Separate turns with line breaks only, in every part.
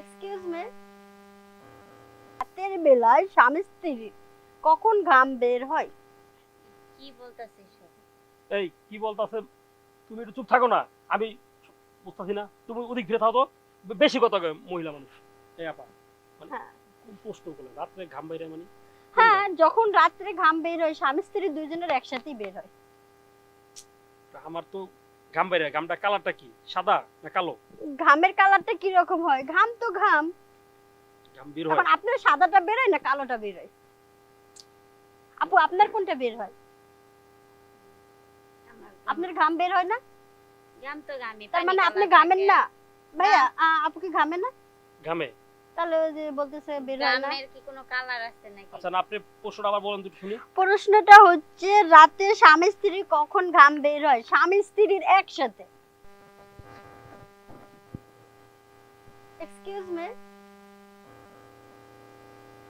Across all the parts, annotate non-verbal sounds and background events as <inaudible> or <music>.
Excuse me রাতের বেলায় স্বামী স্ত্রীর কখন ঘাম বের হয়?
কি বলতাছিস
এই কি বলতাছে? তুমি একটু চুপ থাকো না। আমি বুঝতেছি না। তুমি ওদিক ঘিরে থাকো তো। বেশি কথা কয় মহিলা মানুষ। এই আপা মানে
হ্যাঁ।
খুব প্রশ্ন করে। রাত্রে ঘাম বাইরে মানে?
হ্যাঁ যখন রাত্রে ঘাম বের হয় স্বামী স্ত্রী দুজনের একসাথেই বের হয়।
আমার তো ঘাম বাইরে ঘামটা কালারটা কি? সাদা না কালো?
ঘামের কালারটা কি রকম হয়? ঘাম তো ঘাম।
ঘাম বের হয়।
আপনার সাদাটা বের হয় না কালোটা বের হয়? আপু আপনার কোনটা বের হয়? আপনার ঘাম বের হয় না?
গাম তো গামি
তার মানে আপনি ঘামেন না। ভাইয়া আপু কি ঘামে না?
ঘামে?
তাহলে যে বলতেছে বের হয় না।
কি কোনো কালার আছে নাকি?
আচ্ছা না আপনি প্রশ্নটা আবার বলেন দুটো শুনি।
প্রশ্নটা হচ্ছে রাতে স্বামী স্ত্রী কখন ঘাম বের হয়? স্বামী স্ত্রীর একসাথে। এক্সকিউজ মি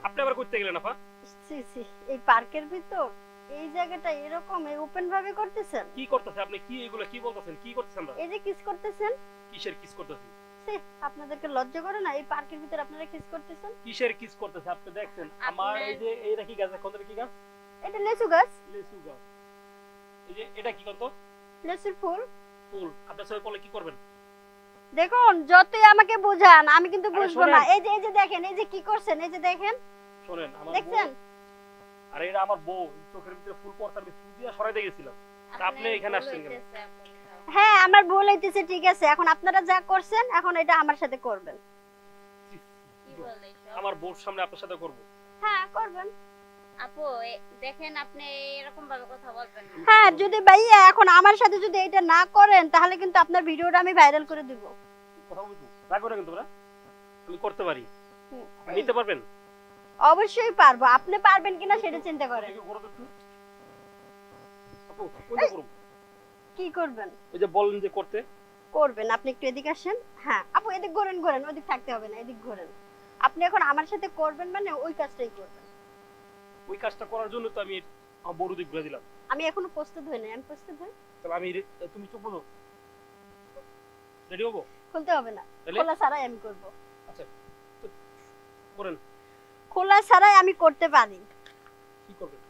আপনি আবার করতে গেলেন আপা।
সি সি এই পার্কের ভিতর? এই জায়গাটা এরকম ওপেন ভাবে করতেছেন?
কি করতেছে আপনি? কি এগুলো কি বলতেছেন? কি করতেছেন
এই যে কিস করতেছেন?
কিসের কিস করতেছি
সি আপনাদেরকে লজ্জা করে না? এই পার্কের ভিতর আপনারা কিস করতেছেন?
কিসের কিস করতেছে? আপনি দেখছেন আমার এই যে এইটা কি গাছ এখন কি গাছ?
এটা লেসু গাছ।
লেসু গাছ। এই যে এটা কি কত?
লেসুর ফুল।
ফুল। আপনার সবাই বলে কি করবেন?
দেখুন যতই আমাকে বোঝান আমি কিন্তু বুঝব না। এই যে এই যে দেখেন এই যে কি করছেন? এই যে দেখেন।
শোনেন আমার
দেখছেন?
আরে এটা আমার বউ চোখের ভিতরে ফুল আমি ফুল দিয়ে সরাই গেছিলাম। আপনি এখানে আসছেন কেন?
হ্যাঁ আমার ভুল হইতেছে ঠিক আছে। এখন আপনারা যা করছেন এখন এটা আমার সাথে করবেন?
আমার বউর সামনে আপনার সাথে করব।
হ্যাঁ করবেন।
আপু দেখেন আপনি এরকম ভাবে কথা বলবেন না।
হ্যাঁ যদি ভাইয়া এখন আমার সাথে যদি এটা না করেন তাহলে কিন্তু আপনার ভিডিওটা আমি ভাইরাল করে দিব।
কথা বলব? রাগ করে কিন্তু তোমরা। আমি করতে পারি। নিতে পারবেন?
অবশ্যই পারব। আপনি পারবেন কিনা সেটা চিন্তা করেন।
আপু, যে করুন।
কি করবেন?
ওই যে বলেন যে করতে।
করবেন। আপনি একটু এদিকে আসেন। হ্যাঁ আপু এদিক ঘোরেন ঘোরেন। ওদিক থাকতে হবে না এদিক ঘোরেন। আপনি এখন আমার সাথে করবেন মানে ওই কাজটাই করবেন।
ওই কাজটা করার জন্য তো আমি বড় দিক ঘুরে দিলাম।
আমি এখনও প্রস্তুত হই নাই। আমি প্রস্তুত হই?
তবে আমি তুমি চুপ করো। রেডি হব?
খুলতে হবে না। খোলা ছাড়াই আমি করব।
আচ্ছা করেন।
খোলা ছাড়াই আমি করতে পারি।
কি করবেন?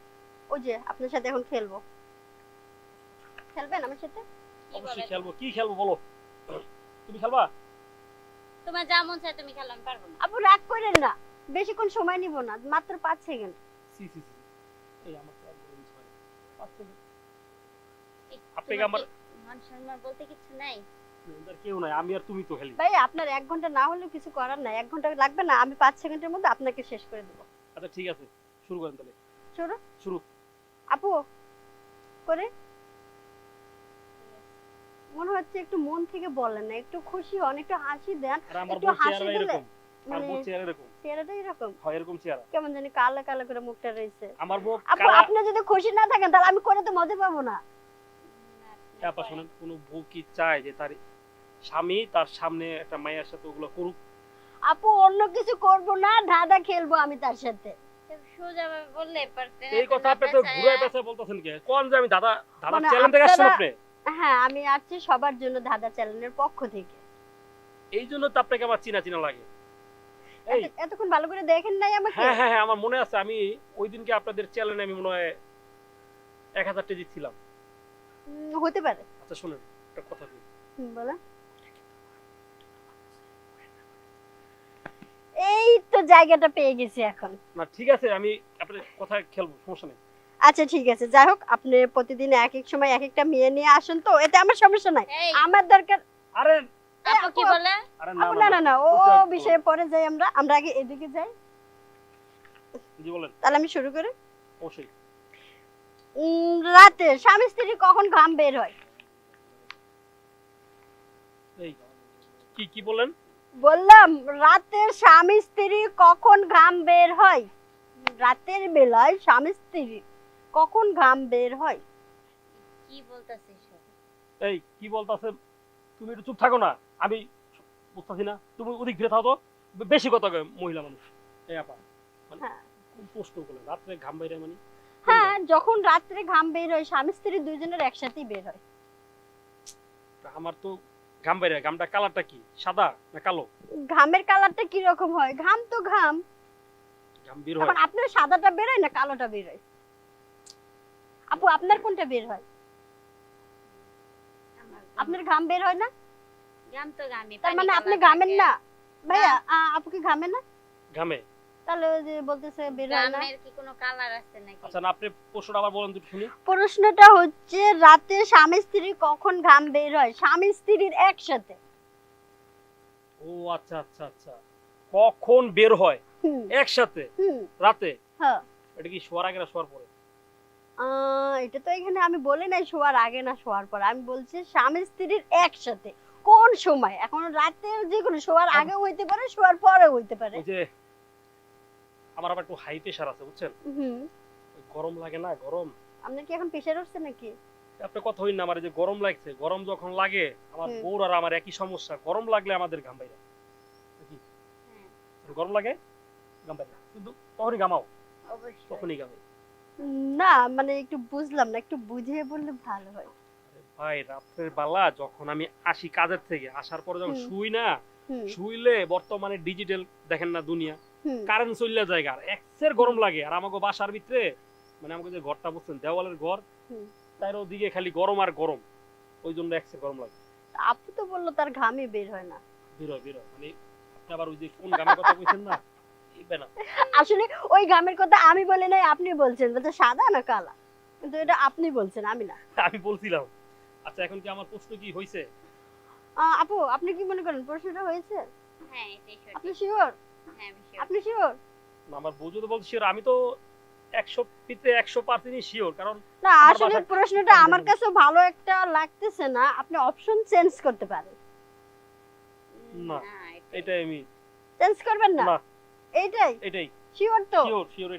ওই যে আপনার সাথে এখন খেলব। খেলবেন আমার সাথে?
অবশ্যই খেলব। কি খেলব বলো? তুমি খেলবা?
তোমার যা মন চায় তুমি খেলো আমি পারব না।
আপু রাগ করেন না। বেশিক্ষণ সময় নিব না মাত্র পাঁচ সেকেন্ড।
সি সি সি এই আমার তো একদম second। আপনি আমার-
মান সম্মান বলতে কিছু নাই?
কেউ নাই। আমি আর তুমি তো খেলি।
ভাই আপনার এক ঘণ্টা না হলেও কিছু করার নাই। এক ঘণ্টা লাগবে না আমি পাঁচ সেকেন্ডের মধ্যে আপনাকে শেষ করে দেবো।
আচ্ছা ঠিক আছে। শুরু করেন তাহলে।
শুরু?
শুরু।
আপু করে। মনে হচ্ছে একটু মন থেকে বলেন না একটু খুশি হন একটু হাসি দেন একটু হাসি দিলে মানে
বউ চেহারা এরকম।
চেহারাটা এরকম?
হয় এরকম চেহারা।
কেমন জানি কালো কালো করে মুখটা রয়েছে। আপু আপনি যদি খুশি না থাকেন তাহলে আমি করে তো মজা পাবো না।
না,
আপা শোনেন কোনো বউ কি চায় যে তার স্বামী তার সামনে একটা মায়ের সাথে ওগুলো করুক?
আপু অন্য কিছু করব না ধাঁধা খেলব আমি তার সাথে।
সোজা বললে পারতেন
এই কথা আপনি তো ঘুরে পেঁচে বলতেছেন কে? কোন যে আমি দাদা দাদা চ্যালেঞ্জ থেকে আসছেন আপনি?
হ্যাঁ আমি আসছি সবার জন্য ধাঁধা চ্যানেলের পক্ষ থেকে।
এই জন্য তো আপনাকে আমার চিনা চিনা লাগে।
এতক্ষণ ভালো করে দেখেন নাই আমাকে?
হ্যাঁ হ্যাঁ হ্যাঁ আমার মনে আছে আমি ওই দিনকে আপনাদের চ্যানেলে আমি মনে হয় এক হাজার টেজি ছিলাম।
হতে পারে।
আচ্ছা শুনেন একটা কথা বলি।
বলেন। এই তো জায়গাটা পেয়ে গেছি এখন।
না ঠিক আছে আমি আপনার কথা খেলব সমস্যা নেই।
আচ্ছা ঠিক আছে। যাই হোক আপনি প্রতিদিন এক এক সময় এক একটা মেয়ে নিয়ে আসুন তো এতে আমার সমস্যা নাই।
এই।
আমার দরকার
আরে
আপু কি বলে?
আরে
আপু, না না না। ও
ওটা একটু-
বিষয়ে পরে যাই আমরা। আমরা আগে এদিকে যাই।
জি বলেন।
তাহলে আমি শুরু করি।
অবশ্যই।
উম, রাতে স্বামী স্ত্রী কখন ঘাম বের হয়?
এই কি কি বলেন
বললাম রাতের স্বামী স্ত্রী কখন ঘাম বের হয়? রাতের বেলায় স্বামী স্ত্রী কখন ঘাম বের হয়?
কি বলতাছিস
এই কি বলতাছে? তুমি একটু চুপ থাকো না। আমি বুঝতেছি না। তুমি ওদিক ঘিরে থাকো তো। বেশি কথা কয় মহিলা মানুষ। এই আপা মানে
হ্যাঁ।
প্রশ্ন করে রাত্রে ঘাম বাইরে মানে?
হ্যাঁ যখন রাত্রে ঘাম বের হয় স্বামী স্ত্রী দুজনের একসাথেই বের হয়।
আমার তো ঘাম বাইরে ঘামটা কালারটা কি? সাদা না কালো?
ঘামের কালারটা কি রকম হয়? ঘাম তো ঘাম।
ঘাম বের হয়।
এখন আপনার সাদাটা বেরোয় না কালোটা বেরোয় আপু আপনার কোনটা বের হয়? আপনার ঘাম বের হয় না?
গাম তো গামি
তার মানে আপনি ঘামেন না? ভাইয়া আপু কি ঘামে না?
ঘামে।
তাহলে যে বলতেছে বের হয় না।
গামের কি কোনো কালার আছে নাকি?
আচ্ছা না আপনি প্রশ্নটা আবার বলেন দুটো শুনি।
প্রশ্নটা হচ্ছে রাতে স্বামী স্ত্রী কখন ঘাম বের হয়? স্বামী স্ত্রীর একসাথে।
ও আচ্ছা আচ্ছা আচ্ছা। কখন বের হয়? একসাথে? রাতে?
হ্যাঁ।
এটা কি শোয়ার আগে না শোয়ার পরে?
এটা তো এখানে আমি বলি নাই শোয়ার আগে না শোয়ার পর। আমি বলছি স্বামী স্ত্রীর একসাথে কোন সময়? এখন রাতে যে কোনো শোয়ার আগেও হইতে পারে শোয়ার পরেও হইতে পারে।
যে আমার আবার একটু হাই প্রেশার আছে বুঝছেন?
হুম।
গরম লাগে না গরম।
আপনার কি এখন প্রেশার হচ্ছে নাকি?
আপনি কথা হইন না আমার যে গরম লাগছে গরম যখন লাগে আমার। বউর আর আমার একই সমস্যা গরম লাগলে আমাদের ঘাম বাইরে। কি
হ্যাঁ,
গরম লাগে ঘাম বাইরে। কিন্তু তখনই ঘামাও
অবশ্যই।
তখনই ঘামে
না মানে একটু বুঝলাম না একটু বুঝিয়ে বললে ভালো হয়।
ভাই রাত্রের বেলা যখন আমি আসি কাজের থেকে আসার পরে যখন শুই না শুইলে বর্তমানে ডিজিটাল দেখেন না দুনিয়া। কারেন্ট চললে জায়গা আর এক্সের গরম লাগে আর আমাকে বাসার ভিতরে মানে আমাকে যে ঘরটা বুঝছেন দেওয়ালের ঘর তার ওদিকে খালি গরম আর গরম ওই জন্য এক্সের গরম লাগে।
আপু তো বলল তার ঘামই বের হয় না।
বেরোয় বেরোয় মানে আপনি আবার ওই যে কোন গানের কথা কইছেন না না। <laughs>
আসলে ওই ঘামের কথা আমি বলি নাই আপনি বলছেন। বলছে সাদা না কালা? কিন্তু এটা আপনি বলছেন আমি না। <laughs>
আমি বলছিলাম। আচ্ছা এখন কি আমার প্রশ্ন কি
আহ, আপু আপনি কি মনে করেন প্রশ্নটা হয়েছে?
হ্যাঁ এটাই সঠিক
আপনি শিওর
হ্যাঁ।
আপনি শিওর
আমার বউ যদি বলছে আমি তো একশো পিতে একশো পার্সেন্টই শিওর কারণ
না আসলে প্রশ্নটা আমার কাছে ভালো একটা লাগতেছে না আপনি অপশন চেঞ্জ করতে পারেন।
না,
এটাই।
এটাই আমি
চেঞ্জ করবেন না?
না।
এইটাই?
এটাই।
শিওর তো?
শিওর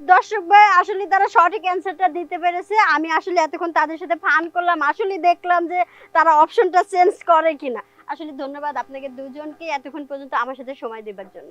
দর্শক ভাই আসলে তারা সঠিক অ্যান্সারটা দিতে পেরেছে। আমি আসলে এতক্ষণ তাদের সাথে ফান করলাম। আসলে দেখলাম যে তারা অপশনটা চেঞ্জ করে কিনা। আসলে ধন্যবাদ আপনাকে দুজনকে এতক্ষণ পর্যন্ত আমার সাথে সময় দেবার জন্য।